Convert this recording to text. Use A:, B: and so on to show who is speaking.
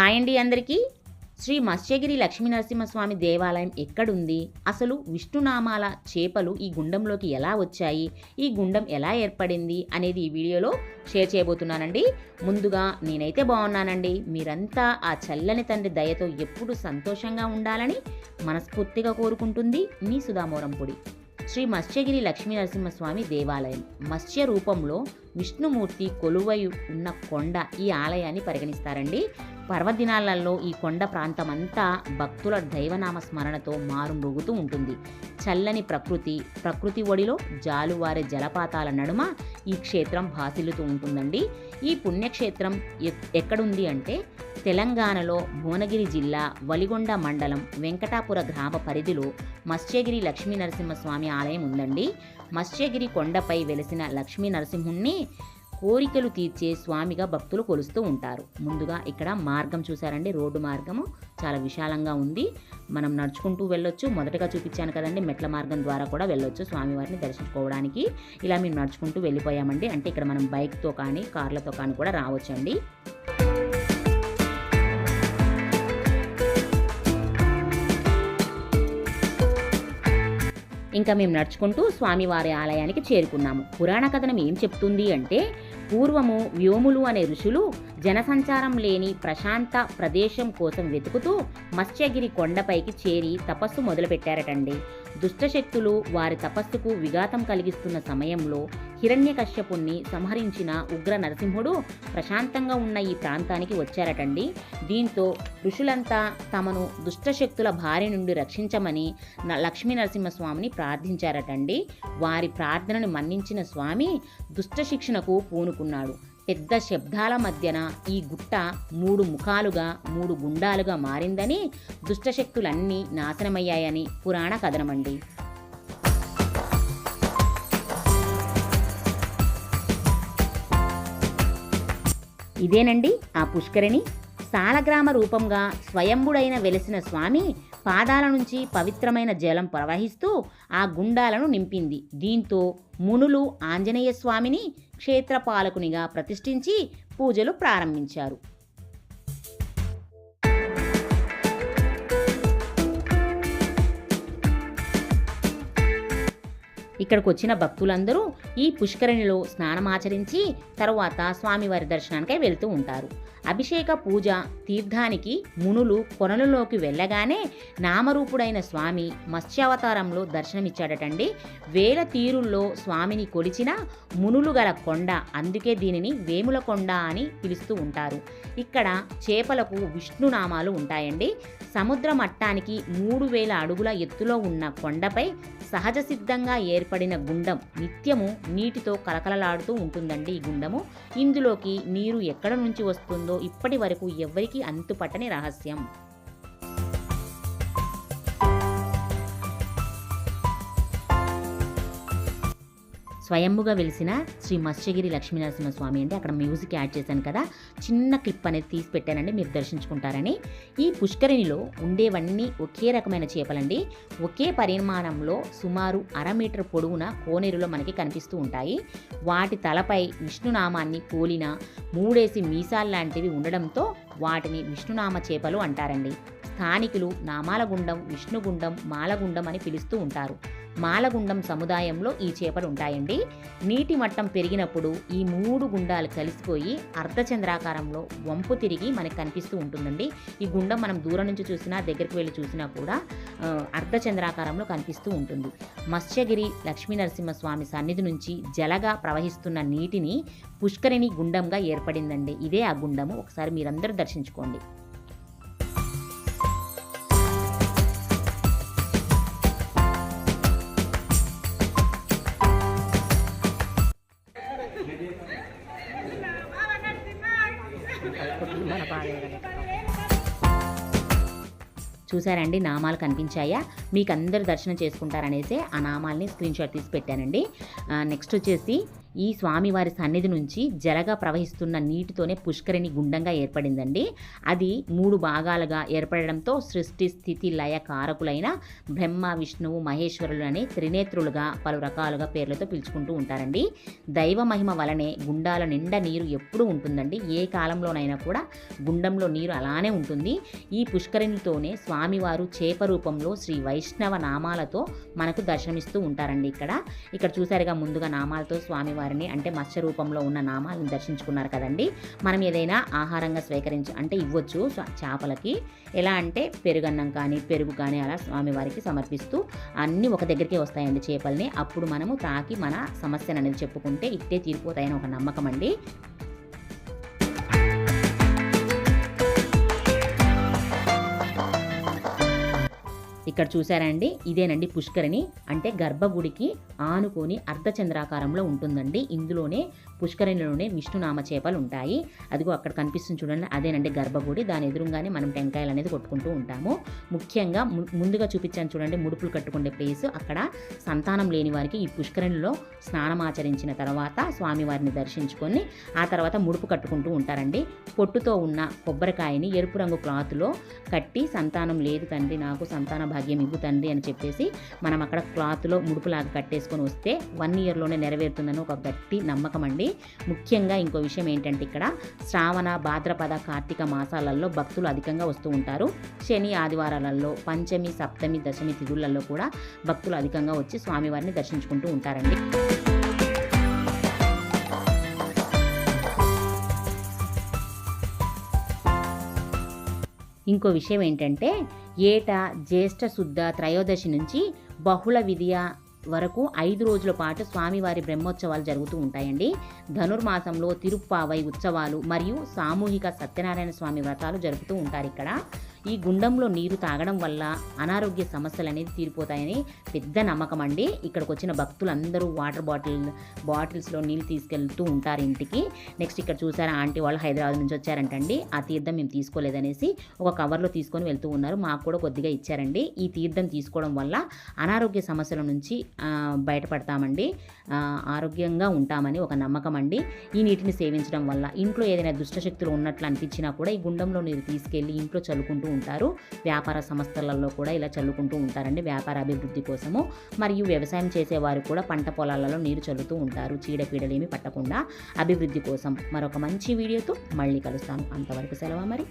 A: Hi అండి అందరికీ. శ్రీ మత్స్యగిరి లక్ష్మీ నరసింహస్వామి దేవాలయం ఎక్కడుంది? అసలు విష్ణునామాల చేపలు ఈ గుండంలోకి ఎలా వచ్చాయి? ఈ గుండం ఎలా ఏర్పడింది? అనేది ఈ వీడియోలో షేర్ చేయబోతున్నానండి. ముందుగా నేనైతే బాగున్నానండి. మీరంతా ఆ చల్లని తండ్రి దయతో ఎప్పుడు సంతోషంగా ఉండాలని మనస్ఫూర్తిగా కోరుకుంటుంది మీ సుధామోరంపుడి శ్రీ మత్స్యగిరి లక్ష్మీ నరసింహస్వామి దేవాలయం. మత్స్య రూపంలో విష్ణుమూర్తి కొలువై ఉన్న కొండ ఈ ఆలయాన్ని పరిగణిస్తారండి. పర్వదినాలలో ఈ కొండ ప్రాంతమంతా భక్తుల దైవనామ స్మరణతో మారుమ్రోగుతూ ఉంటుంది. చల్లని ప్రకృతి ప్రకృతి ఒడిలో జాలువారే జలపాతాల నడుమ ఈ క్షేత్రం భాసిల్లుతూ ఉంటుందండి. ఈ పుణ్యక్షేత్రం ఎక్- ఎక్కడుంది అంటే తెలంగాణలో భువనగిరి జిల్లా వలిగొండ మండలం వెంకటాపుర గ్రామ పరిధిలో మత్స్యగిరి లక్ష్మీ నరసింహస్వామి ఆలయం ఉందండి. మత్స్యగిరి కొండపై వెలిసిన లక్ష్మీ నరసింహుణ్ణి కోరికలు తీర్చే స్వామిగా భక్తులు కొలుస్తూ ఉంటారు. ముందుగా ఇక్కడ మార్గం చూసారండి రోడ్డు మార్గము. చాలా విశాలంగా ఉంది. మనం నడుచుకుంటూ వెళ్ళొచ్చు. మొదటగా చూపించాను కదండి మెట్ల మార్గం ద్వారా కూడా వెళ్ళొచ్చు స్వామివారిని దర్శించుకోవడానికి. ఇలా మేము నడుచుకుంటూ వెళ్ళిపోయామండి. అంటే ఇక్కడ మనం బైక్తో కానీ కార్లతో కానీ కూడా రావచ్చండి. ఇంకా మేము నడుచుకుంటూ స్వామివారి ఆలయానికి చేరుకున్నాము. పురాణ కథనం ఏం చెప్తుంది అంటే పూర్వము వ్యోములు అనే ఋషులు జనసంచారం లేని ప్రశాంత ప్రదేశం కోసం వెతుకుతూ మత్స్యగిరి కొండపైకి చేరి తపస్సు మొదలుపెట్టారటండి. దుష్టశక్తులు వారి తపస్సుకు విఘాతం కలిగిస్తున్న సమయంలో హిరణ్యకశ్యపుణ్ణి సంహరించిన ఉగ్ర నరసింహుడు ప్రశాంతంగా ఉన్న ఈ ప్రాంతానికి వచ్చారటండి. దీంతో ఋషులంతా తమను దుష్టశక్తుల భార్య నుండి రక్షించమని న- లక్ష్మీ నరసింహస్వామిని ప్రార్థించారటండి. వారి ప్రార్థనను మన్నించిన స్వామి దుష్ట శిక్షణకు పూనుకున్నాడు. పెద్ద శబ్దాల మధ్యన ఈ గుట్ట మూడు ముఖాలుగా మూడు గుండాలుగా మారిందని దుష్టశక్తులన్నీ నాశనమయ్యాయని పురాణ కథనమండి. ఇదేనండి ఆ పుష్కరిణి. సాలగ్రామ రూపంగా స్వయంభుడైన వెలిసిన స్వామి పాదాల నుంచి పవిత్రమైన జలం ప్రవహిస్తూ ఆ గుండాలను నింపింది. దీంతో మునులు ఆంజనేయ స్వామిని క్షేత్రపాలకునిగా ప్రతిష్ఠించి పూజలు ప్రారంభించారు. ఇక్కడికి వచ్చిన భక్తులందరూ ఈ పుష్కరిణిలో స్నానమాచరించి తరువాత స్వామివారి దర్శనానికై వెళ్తూ ఉంటారు. అభిషేక పూజ తీర్థానికి మునులు కొనలలోకి వెళ్ళగానే నామరూపుడైన స్వామి మత్స్యావతారంలో దర్శనమిచ్చాడటండి. వేల తీరుల్లో స్వామిని కొలిచిన మునులు గల కొండ అందుకే దీనిని వేముల కొండ అని పిలుస్తూ ఉంటారు. ఇక్కడ చేపలకు విష్ణునామాలు ఉంటాయండి. సముద్ర మట్టానికి మూడు వేల అడుగుల ఎత్తులో ఉన్న కొండపై సహజ సిద్ధంగా ఏర్పడిన గుండం నిత్యము నీటితో కలకలలాడుతూ ఉంటుందండి ఈ గుండము. ఇందులోకి నీరు ఎక్కడ నుంచి వస్తుందో ఇప్పటి వరకు ఎవరికీ అంతుపట్టని రహస్యం. స్వయంభుగా వెలిసిన శ్రీ మత్స్యగిరి లక్ష్మీనరసింహస్వామి అండి. అక్కడ మ్యూజిక్ యాడ్ చేశాను కదా. చిన్న క్లిప్ అనేది తీసి పెట్టానండి. మీరు దర్శించుకుంటారని. ఈ పుష్కరిణిలో ఉండేవన్నీ ఒకే రకమైన చేపలండి. ఒకే పరిమాణంలో సుమారు అర మీటర్ పొడవున కోనేరులో మనకి కనిపిస్తూ ఉంటాయి. వాటి తలపై విష్ణునామాన్ని పోలిన మూడేసి మీసాల్ లాంటివి ఉండడంతో వాటిని విష్ణునామ చేపలు అంటారండి. స్థానికులు నామాలగుండం విష్ణుగుండం మాలగుండం అని పిలుస్తూ ఉంటారు. మాలగుండం సముదాయంలో ఈ చేపలు ఉంటాయండి నీటి మట్టం పెరిగినప్పుడు ఈ మూడు గుండాలు కలిసిపోయి అర్ధచంద్రాకారంలో వంపు తిరిగి మనకు కనిపిస్తూ ఉంటుందండి. ఈ గుండం మనం దూరం నుంచి చూసినా దగ్గరికి వెళ్ళి చూసినా కూడా అర్ధచంద్రాకారంలో కనిపిస్తూ ఉంటుంది. మత్స్యగిరి లక్ష్మీనరసింహస్వామి సన్నిధి నుంచి జలగా ప్రవహిస్తున్న నీటిని పుష్కరిణి గుండంగా ఏర్పడిందండి. ఇదే ఆ గుండము. ఒకసారి మీరందరూ దర్శించుకోండి. చూసారండి నామాలు కనిపించాయా? మీకు అందరు దర్శనం చేసుకుంటారనేసి ఆ నామాల్ని స్క్రీన్ షాట్ తీసి పెట్టానండి. నెక్స్ట్ వచ్చేసి ఈ స్వామివారి సన్నిధి నుంచి జలగా ప్రవహిస్తున్న నీటితోనే పుష్కరిణి గుండంగా ఏర్పడిందండి. అది మూడు భాగాలుగా ఏర్పడడంతో సృష్టి స్థితి లయ కారకులైన బ్రహ్మ విష్ణువు మహేశ్వరులు అనే త్రినేత్రులుగా పలు రకాలుగా పేర్లతో పిలుచుకుంటూ ఉంటారండి. దైవ మహిమ వలనే గుండాల నిండా నీరు ఎప్పుడూ ఉంటుందండి. ఏ కాలంలోనైనా కూడా గుండంలో నీరు అలానే ఉంటుంది. ఈ పుష్కరిణితోనే స్వామివారు చేప రూపంలో శ్రీ వైష్ణవ నామాలతో మనకు దర్శనమిస్తూ ఉంటారండి ఇక్కడ. ఇక్కడ చూసారుగా ముందుగా నామాలతో వారిని అంటే మత్స్య రూపంలో ఉన్న నామాలను దర్శించుకున్నారు కదండి. మనం ఏదైనా ఆహారంగా స్వీకరించి అంటే ఇవ్వచ్చు. చేపలకి ఎలా అంటే పెరుగన్నం కానీ పెరుగు కానీ అలా స్వామివారికి సమర్పిస్తూ అన్నీ ఒక దగ్గరికే వస్తాయండి చేపల్ని. అప్పుడు మనము తాకి మన సమస్యను అనేది చెప్పుకుంటే ఇట్టే తీరిపోతాయని ఒక నమ్మకం అండి. ఇక్కడ చూసారండి ఇదేనండి పుష్కరిణి. అంటే గర్భగుడికి ఆనుకొని అర్ధచంద్రాకారంలో ఉంటుందండి. ఇందులోనే పుష్కరిణిలోనే విష్ణునామ చేపలు ఉంటాయి. అదిగో అక్కడ కనిపిస్తుంది చూడండి. అదేనండి గర్భగుడి. దాని ఎదురుగానే మనం టెంకాయలు అనేది కొట్టుకుంటూ ఉంటాము. ముఖ్యంగా ము- ముందుగా చూపించాను చూడండి. ముడుపులు కట్టుకునే ప్లేస్. అక్కడ సంతానం లేని వారికి ఈ పుష్కరిణిలో స్నానం ఆచరించిన తర్వాత స్వామివారిని దర్శించుకొని ఆ తర్వాత ముడుపు కట్టుకుంటూ ఉంటారండి. పొట్టుతో ఉన్న కొబ్బరికాయని ఎరుపు రంగు క్లాత్లో కట్టి సంతానం లేదు తండ్రి నాకు సంతాన భాగ్యం ఇవ్వు తండ్రి అని చెప్పేసి మనం అక్కడ క్లాత్లో ముడుపులాగా కట్టేసుకొని వస్తే వన్ ఇయర్లోనే నెరవేరుతుందని ఒక గట్టి నమ్మకం అండి. ముఖ్యంగా ఇంకో విషయం ఏంటంటే ఇక్కడ శ్రావణ భాద్రపద కార్తీక మాసాలలో భక్తులు అధికంగా వస్తూ ఉంటారు. శని ఆదివారాలలో పంచమి సప్తమి దశమి తిథులలో కూడా భక్తులు అధికంగా వచ్చి స్వామివారిని దర్శించుకుంటూ ఉంటారండి. ఇంకో విషయం ఏంటంటే ఏటా జ్యేష్ఠ శుద్ధ త్రయోదశి నుంచి బహుళ విధియ వరకు ఐదు రోజుల పాటు స్వామివారి బ్రహ్మోత్సవాలు జరుగుతూ ఉంటాయండి. ధనుర్మాసంలో తిరుప్పావై ఉత్సవాలు మరియు సామూహిక సత్యనారాయణ స్వామి వ్రతాలు జరుపుతూ ఉంటారు ఇక్కడ. ఈ గుండంలో నీరు తాగడం వల్ల అనారోగ్య సమస్యలు అనేది తీరిపోతాయని పెద్ద నమ్మకం అండి. ఇక్కడికి వచ్చిన భక్తులు అందరూ వాటర్ బాటిల్ బాటిల్స్లో నీళ్ళు తీసుకెళ్తూ ఉంటారు ఇంటికి. నెక్స్ట్ ఇక్కడ చూసారా ఆంటీ వాళ్ళు హైదరాబాద్ నుంచి వచ్చారంటండి. ఆ తీర్థం మేము తీసుకోలేదనేసి ఒక కవర్లో తీసుకొని వెళ్తూ ఉన్నారు. మాకు కూడా కొద్దిగా ఇచ్చారండి. ఈ తీర్థం తీసుకోవడం వల్ల అనారోగ్య సమస్యల నుంచి బయటపడతామండి. ఆరోగ్యంగా ఉంటామని ఒక నమ్మకం అండి. ఈ నీటిని సేవించడం వల్ల ఇంట్లో ఏదైనా దుష్టశక్తులు ఉన్నట్లు అనిపించినా కూడా ఈ గుండంలో నీరు తీసుకెళ్ళి ఇంట్లో చల్లుకుంటూ ఉంటారు. వ్యాపార సంస్థలలో కూడా ఇలా చల్లుకుంటూ ఉంటారండి వ్యాపార అభివృద్ధి కోసము. మరియు వ్యవసాయం చేసేవారు కూడా పంట పొలాలలో నీరు చల్లుతూ ఉంటారు. చీడపీడలేమి పట్టకుండా అభివృద్ధి కోసం. మరొక మంచి వీడియోతో మళ్ళీ కలుస్తాను. అంతవరకు సెలవు మరి